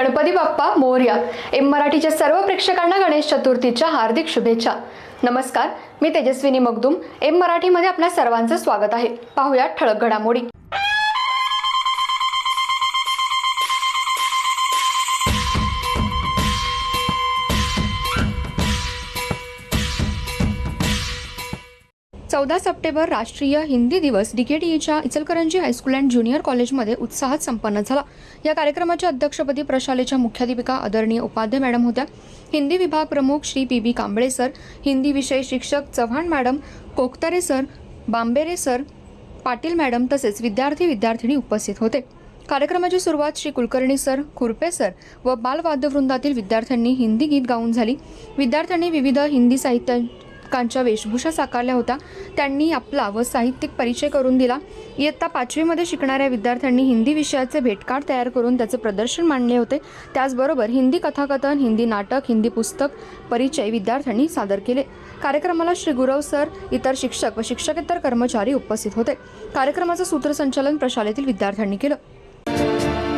Ganpati Bappa Morya M मराठीच्या सर्व प्रेक्षकांना गणेश चतुर्थीच्या हार्दिक शुभेच्छा. नमस्कार मी तेजस्विनी मगदुम. एम मराठीमध्ये आपल्या सर्वांचं स्वागत आहे. पाहूया ठळक घडामोडी. चौदा सप्टेंबर राष्ट्रीय हिंदी दिवस डीकेटीईच्या Ichalkaranji high school and junior कॉलेजमध्ये उत्साहात संपन्न झाला. या कार्यक्रमाच्या अध्यक्षपदी प्रशालेच्या मुख्याध्यापिका आदरणीय उपाध्याय मॅडम होत्या. हिंदी विभाग प्रमुख Shri P B Kamble sir Hindi विषय शिक्षक Chavan madam Koktare sir Bambere sir Patil madam तसेच विद्यार्थी विद्यार्थिनी उपस्थित होते. कार्यक्रमाची सुरुवात श्री कुलकर्णी सर खुरपे सर व बालवाद्यवृंदातील विद्यार्थ्यांनी हिंदी गीत गाऊन झाली. विद्यार्थ्यांनी विविध हिंदी साहित्य हक्कांच्या वेशभूषा साकारल्या होत्या. त्यांनी आपला व साहित्यिक परिचय करून दिला. इयत्ता पाचवीमध्ये शिकणाऱ्या विद्यार्थ्यांनी हिंदी विषयाचे भेटकार्ड तयार करून त्याचे प्रदर्शन मांडले होते. त्याचबरोबर हिंदी कथाकथन हिंदी नाटक हिंदी पुस्तक परिचय विद्यार्थ्यांनी सादर केले. कार्यक्रमाला श्री गुरव सर इतर शिक्षक व शिक्षकेतर कर्मचारी उपस्थित होते. कार्यक्रमाचं सूत्रसंचालन प्रशालेतील विद्यार्थ्यांनी केलं.